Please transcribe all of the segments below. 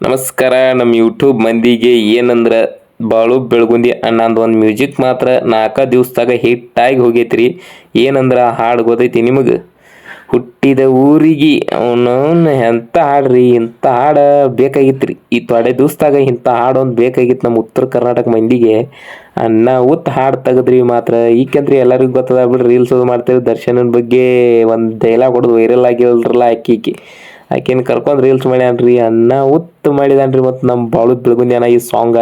ನಮಸ್ಕಾರ ನಮ್ಮ ಯೂಟ್ಯೂಬ್ ಮಂದಿಗೆ ಏನಂದ್ರೆ, ಬಾಳು ಬೆಳಗುಂದಿ ಅನ್ನೊಂದು ಒಂದು ಮ್ಯೂಸಿಕ್ ಮಾತ್ರ ನಾಲ್ಕು ದಿವ್ಸದಾಗ ಹಿಟ್ಟಾಗಿ ಹೋಗೈತ್ರಿ. ಏನಂದ್ರೆ, ಹಾಡು ಗೊತ್ತೈತಿ ನಿಮಗೆ? ಹುಟ್ಟಿದ ಊರಿಗೆ ಅವನವನ್ನ ಎಂಥ ಹಾಡ್ರಿ ಇಂಥ ಹಾಡು ಬೇಕಾಗಿತ್ತು ರೀ ಈ ತೊಡೆ ದಿವಸದಾಗ ಇಂಥ ಹಾಡು ಒಂದು ಬೇಕಾಗಿತ್ತು ನಮ್ಮ ಉತ್ತರ ಕರ್ನಾಟಕ ಮಂದಿಗೆ. ಅನ್ನ ಉತ್ ಹಾಡು ತೆಗೆದ್ರಿ ಮಾತ್ರ. ಈಕೆಂದ್ರೆ ಎಲ್ಲರಿಗೂ ಗೊತ್ತದ, ಬಿಡ್ರಿ, ರೀಲ್ಸ್ ಮಾಡ್ತೇವೆ, ದರ್ಶನನ ಬಗ್ಗೆ ಒಂದು ಡೈಲಾಗ್ ಹೊಡೆದು ವೈರಲ್ ಆಗಿಲ್ರಲ್ಲ ಆಕಿ ಈಕಿ ಆಕಿನ ಕರ್ಕೊಂಡು ರೀಲ್ಸ್ ಮಾಡ್ಯಾನ್ರಿ ಅನ್ನ ಉತ್ತು ಮಾಡಿದಾನ್ರಿ ಮತ್ತು ನಮ್ಮ ಬಾಳು ಬೆಳಗುಂದ್ಯಾನ ಈ ಸಾಂಗ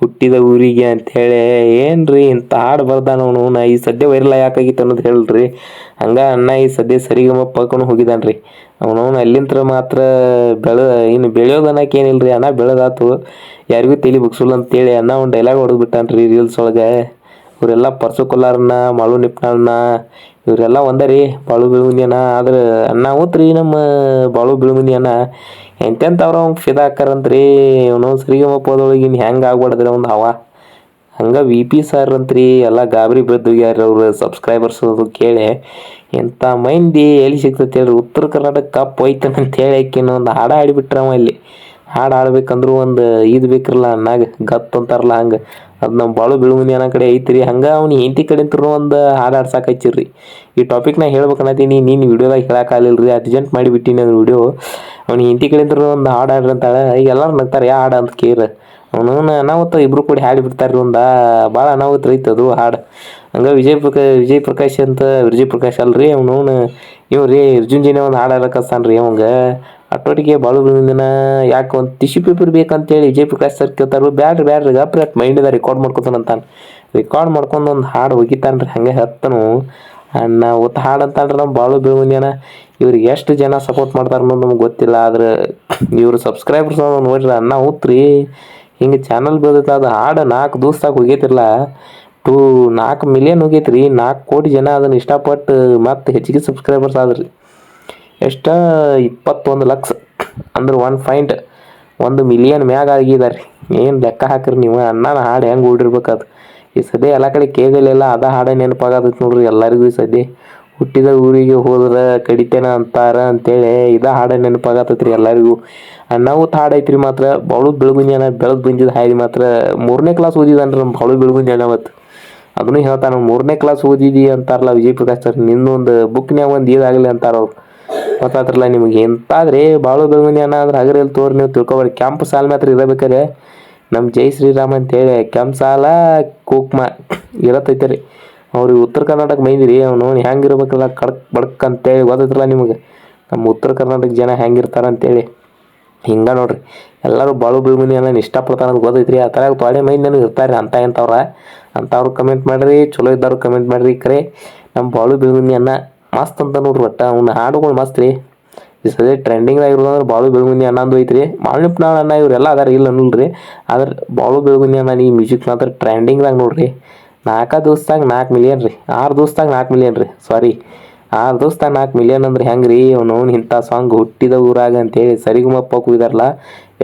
ಹುಟ್ಟಿದ ಊರಿಗೆ ಅಂಥೇಳಿ ಏನ್ರಿ ಇಂಥ ಹಾಡು ಬರ್ದಾನ ಅವನು ನಾ ಈ ಸದ್ಯ ವೈರಲ್ ಯಾಕಾಗಿತ್ತು ಅನ್ನೋದು ಹೇಳ್ರಿ. ಹಂಗೆ ಅಣ್ಣ ಈ ಸದ್ಯ ಸರಿಗಮ ಪಕ್ಕನು ಹೋಗಿದ್ದಾನ್ರಿ ಅವನವನು ಅಲ್ಲಿಂತ್ರ ಮಾತ್ರ ಬೆಳ, ಇನ್ನು ಬೆಳೆಯೋದು ಏನಿಲ್ಲ ರೀ ಅಣ್ಣ ಬೆಳೆದಾತು. ಯಾರಿಗೂ ತಲೆ ಬುಗ್ಸಲ್ಲ ಅಂತೇಳಿ ಅಣ್ಣ ಒಂದು ಡೈಲಾಗ್ ಹೊಡೆದು ಬಿಟ್ಟಾನ್ರಿ ರೀಲ್ಸ್ ಒಳಗೆ. ಇವರೆಲ್ಲ ಪರ್ಸು ಕೊಲ್ಲಾರನ್ನ ಮಾಳು ನಿಪ್ನಾಳನ್ನ ಇವರೆಲ್ಲ ಒಂದ ರೀ, ಬಾಳು ಬೆಳಗುಂದಿಯನ ಆದ್ರೆ ಅಣ್ಣ ರೀ ನಮ್ಮ ಬಾಳು ಬೆಳಗುಂದಿಯನ ಎಂತೆಂಥವ್ರು ಅವ್ನು ಫಿದಾ ಹಾಕಾರಂತ್ರಿ ಅವನು ಸರಿಗಮಪದೊಳಗೆ ಇನ್ನು ಹೆಂಗೆ ಆಗ್ಬಾರ್ದ್ರಿ ಒಂದು ಹವಾ. ಹಂಗೆ ವಿ ಪಿ ಸರ್ ಅಂತ್ರಿ, ಎಲ್ಲ ಗಾಬರಿ ಬೆಳೆದೋಗ್ಯಾರ ಅವ್ರ ಸಬ್ಸ್ಕ್ರೈಬರ್ಸ್ ಅದು ಕೇಳಿ. ಎಂಥ ಮಂದಿ ಎಲ್ಲಿ ಸಿಗ್ತೈತೆ ಹೇಳ್ರಿ, ಉತ್ತರ ಕರ್ನಾಟಕ ಕಪ್ ಹೋಯ್ತಾನಂತೇಳಿ ಆಕಿನ ಒಂದು ಹಾಡು ಹಾಡಿಬಿಟ್ರವ ಇಲ್ಲಿ. ಹಾಡು ಹಾಡ್ಬೇಕಂದ್ರೂ ಒಂದು ಇದು ಬೇಕ್ರಲ್ಲ ಅನ್ನಾಗ ಗತ್ತು ಅಂತಾರಲ್ಲ ಹಂಗೆ. ಅದು ನಮ್ಮ ಬಾಳು ಬೆಳಗುಂದಿ ಅನ್ನೋ ಕಡೆ ಐತ್ರಿ. ಹಂಗೆ ಅವ್ನು ಹೆಂಡತಿ ಕಡೆಂತ್ರು ಒಂದು ಹಾಡು ಆಡ್ಸಕ್ಕೆ ಹಚ್ಚಿರಿ ಈ ಟಾಪಿಕ್ ನಾ ಹೇಳ್ಬೇಕನ್ನತ್ತೀನಿ ನೀನು ವಿಡಿಯೋದಾಗ ಹೇಳೋಕ್ಕಾಗಲಿಲ್ಲ ರೀ ಅರ್ಜೆಂಟ್ ಮಾಡಿಬಿಟ್ಟಿನಿ ಅದು ವಿಡಿಯೋ ಅವ್ನು ಹೆಂಡತಿ ಕಡೆಂತ್ರು ಒಂದು ಹಾಡು ಆಡ್ರಿ ಅಂತಾಳೆ. ಈಗ ಎಲ್ಲರೂ ನಗ್ತಾರೆ ಯಾ ಹಾಡು ಅಂತ ಕೇರ್. ಅವನು ಅನಾಹುತ ಇಬ್ಬರು ಕೂಡಿ ಹಾಡಿ ಬಿಡ್ತಾರ್ರಿ ಒಂದು. ಭಾಳ ಅನಾಹುತ ಐತೆ ಅದು ಹಾಡು. ಹಂಗೆ ವಿಜಯ್ ಪ್ರಕಾ, ವಿಜಯ್ ಪ್ರಕಾಶ್ ಅಂತ ವಿಜಯ್ ಪ್ರಕಾಶ್ ಅಲ್ರಿ. ಅವನು ಇವ್ರಿ ಅರ್ಜುನ್ ಅರ್ಜುನ್ ಒಂದು ಹಾಡು ಹಾಡಕತ್ತಾನ ರೀ ಅವಂಗ. ಅಟ್ಟೊಟ್ಟಿಗೆ ಬಾಳು ದಿನ ಯಾಕೆ ಒಂದು ಟಿಶ್ಯೂ ಪೇಪರ್ ಬೇಕಂತೇಳಿ ವಿಜಯ್ ಪ್ರಕಾಶ್ ಸರ್ ಕೇಳ್ತಾರು ಬ್ಯಾಡ್ರಿ ಬ್ಯಾಡ್ರಿ ಗಪ್ರಟ್ ಮೈಂಡ್ ಇದೆ ರೆಕಾರ್ಡ್ ಮಾಡ್ಕೊತಾನಂತಾನೆ ರೆಕಾರ್ಡ್ ಮಾಡ್ಕೊಂಡು ಒಂದು ಹಾಡು ಹೋಗಿತಾನ್ರಿ, ಹಂಗೆ ಹತ್ತನು. ಅಣ್ಣ ಒತ್ತು ಹಾಡು ಅಂತಾನ್ರಿ ನಮ್ಮ ಬಾಳು ಬೆಳಗುಂದಿಯನ ಇವ್ರಿಗೆ ಎಷ್ಟು ಜನ ಸಪೋರ್ಟ್ ಮಾಡ್ತಾರೆ ಅನ್ನೋದು ನಮ್ಗೆ ಗೊತ್ತಿಲ್ಲ, ಆದ್ರೆ ಇವರು ಸಬ್ಸ್ಕ್ರೈಬರ್ಸ್ ನೋಡ್ರಿ ಅಣ್ಣ ಹೋತ್ರಿ. ಹಿಂಗೆ ಚಾನಲ್ ಬೆಳೆದೈತೆ, ಅದು ಹಾಡು ನಾಲ್ಕು ದಿವ್ಸದಾಗ ಹೋಗೈತಿರಲ್ಲ ಟೂ ನಾಲ್ಕು ಮಿಲಿಯನ್ ಹೋಗೈತ್ರಿ ನಾಲ್ಕು ಕೋಟಿ ಜನ ಅದನ್ನು ಇಷ್ಟಪಟ್ಟು ಮತ್ತೆ ಹೆಚ್ಚಿಗೆ ಸಬ್ಸ್ಕ್ರೈಬರ್ಸ್ ಆದ್ರಿ. ಎಷ್ಟ ಇಪ್ಪತ್ತೊಂದು ಲಕ್ಷ. ಅಂದ್ರೆ ಒನ್ ಪಾಯಿಂಟ್ ಒಂದು ಮಿಲಿಯನ್ ಮ್ಯಾಗ ಆಗಿದ್ದಾರೆ ಏನು ಲೆಕ್ಕ ಹಾಕ್ರಿ ನೀವು? ಅಣ್ಣನ ಹಾಡು ಹೆಂಗೆ ಓಡಿರ್ಬೇಕು ಅದು? ಈ ಸದ್ಯ ಎಲ್ಲ ಕಡೆ ಕೇಗಲೆಲ್ಲ ಅದ ಹಾಡ ನೆನಪಾಗತೈತಿ ನೋಡ್ರಿ ಎಲ್ಲರಿಗೂ ಈ ಸದ್ಯ. ಹುಟ್ಟಿದ ಊರಿಗೆ ಹೋದ್ರೆ ಕಡಿತೇನ ಅಂತಾರ ಅಂತೇಳಿ ಇದ ಹಾಡ ನೆನಪಾಗತ್ತೈತ್ರಿ ಎಲ್ಲರಿಗೂ. ಅಣ್ಣಾವು ಹಾಡು ಐತ್ರಿ ಮಾತ್ರ, ಬಾಳು ಬೆಳಗುಂಜನ ಬೆಳಗ್ಗೆ ಬಂದಿದ್ದು ಹಾಯ್ ಮಾತ್ರ. ಮೂರನೇ ಕ್ಲಾಸ್ ಓದಿದಾನ್ರಿ ನಮ್ಮ ಬಾಳು ಬೆಳಗುಂಜನ ಅವತ್ತು ಅದನ್ನು ಹೇಳ್ತಾನೆ, ಮೂರನೇ ಕ್ಲಾಸ್ ಓದಿದಿ ಅಂತಾರಲ್ಲ ವಿಜಯ್ ಪ್ರಕಾಶ್ ಸರ್ ನಿನ್ನೊಂದು ಬುಕ್ನ್ಯಾಗ ಒಂದು ಇದಾಗಲಿ ಅಂತಾರ ಅವ್ರು. ಗೊತ್ತಾತ್ರಲ್ಲ ನಿಮಗೆ. ಎಂತಾದ್ರೆ ಬಾಳು ಬೆಳಗುಂದಿ ಅನ್ನ ಅಂದ್ರೆ ಹಗರಲ್ಲಿ ತೋರಿ ನೀವು ತಿಳ್ಕೊಬೇಡಿ. ಕೆಂಪು ಸಾಲ ಮಾತ್ರ ಇರಬೇಕಾರೆ ನಮ್ಮ ಜೈ ಶ್ರೀರಾಮ್ ಅಂತೇಳಿ ಕೆಂಪು ಸಾಲ, ಕೂಕ್ಮ ಇರತೈತೆ ರೀ ಅವ್ರಿಗೆ ಉತ್ತರ ಕರ್ನಾಟಕ ಮೈದಿರಿ ಅವನು ಹೆಂಗಿರ್ಬೇಕಲ್ಲ ಕಡಕ್ ಬಡಕ್ ಅಂತೇಳಿ ಗೊತ್ತೈತ್ರಲ್ಲ ನಿಮಗೆ. ನಮ್ಮ ಉತ್ತರ ಕರ್ನಾಟಕ ಜನ ಹೆಂಗಿರ್ತಾರ ಅಂತೇಳಿ. ಹಿಂಗೆ ನೋಡ್ರಿ. ಎಲ್ಲರೂ ಬಾಳು ಬೆಳಗುಂದಿ ಅನ್ನ ಇಷ್ಟಪಡ್ತಾರ ಅಂತ ಗೊತ್ತೈತ್ರಿ. ಆ ಥರ ತೊಳೆ ಮೈಂಡ್ ನನಗೆ ಇರ್ತಾರೆ ಅಂತ ಎಂಥವ್ರ. ಅಂಥವ್ರು ಕಮೆಂಟ್ ಮಾಡಿರಿ, ಚಲೋ ಇದ್ದವ್ರು ಕಮೆಂಟ್ ಮಾಡಿರಿ ಕರೆ ನಮ್ಮ ಬಾಳು ಬೆಳಗುಂದಿ ಅನ್ನ ಮಸ್ತ್ ಅಂತ ನೋಡ್ರಿ ಒಟ್ಟ. ಅವ್ನ ಹಾಡುಗಳು ಮಸ್ತ್ ರೀ. ಈ ಸದ್ಯ ಆಗಿರೋದು ಅಂದ್ರೆ ಬಾಳು ಬೆಳಗುಂದಿ ಅನ್ನೋದು ಐತ್ರಿ ನಾಳೆ ಅಣ್ಣ ಇವರೆಲ್ಲ ಅದಾರ ಇಲ್ಲ ಅನ್ನಲ್ರಿ. ಆದ್ರೆ ಬಾಳು ಬೆಳಗುಂದಿ ಅನ್ನ ಈ ಮ್ಯೂಸಿಕ್ ಮಾತ್ರ ಟ್ರೆಂಡಿಂಗ್ದಾಗ ನೋಡ್ರಿ. ನಾಲ್ಕು ದಿವಸದಾಗ ನಾಲ್ಕು ಮಿಲಿಯನ್ ರೀ. ಆರು ದಿವಸದಾಗ ನಾಲ್ಕು ಮಿಲಿಯನ್ ರೀ. ಸಾರಿ ಆರು ದಿವಸದಾಗ ನಾಲ್ಕು ಮಿಲಿಯನ್ ಅಂದ್ರೆ ಹೆಂಗೆ ರೀ ಅವನು ಇಂಥ ಸಾಂಗ್ ಹುಟ್ಟಿದ ಊರಾಗ ಅಂತೇಳಿ ಸರಿಗಮಪ್ಪ ಕುಯ್ದಾರಲ್ಲ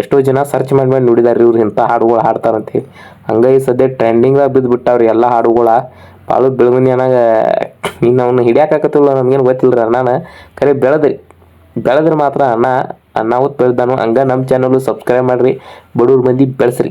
ಎಷ್ಟೋ ಜನ ಸರ್ಚ್ ಮಾಡಿ ಮಾಡಿ ನೋಡಿದಾರೆ ಇವ್ರು ಇಂಥ ಹಾಡುಗಳು ಹಾಡ್ತಾರಂತೇಳಿ ಹಂಗಾಗಿ ಸದ್ಯ ಟ್ರೆಂಡಿಂಗ್ದಾಗ ಬಿದ್ದು ಬಿಟ್ಟಾವ್ರಿ ಎಲ್ಲ ಹಾಡುಗಳ. ಬಾಳು ಬೆಳಗುನಿಯನಾಗ ಇನ್ನು ಅವನು ಹಿಡಿಯಾಕತ್ತಿಲ್ಲ ನಮ್ಗೇನು ಗೊತ್ತಿಲ್ಲ ರೀ ಅಣ್ಣನ. ಖರೆ ಬೆಳೆದ್ರಿ ಬೆಳೆದ್ರೆ ಮಾತ್ರ ಅಣ್ಣ ಅಣ್ಣ ಹೊತ್ತು ಬೆಳೆದಾನು ಹಂಗೆ ನಮ್ಮ ಚಾನಲು ಸಬ್ಸ್ಕ್ರೈಬ್ ಮಾಡಿರಿ. ಬಡವ್ರ ಮಂದಿ ಬೆಳೆಸ್ರಿ.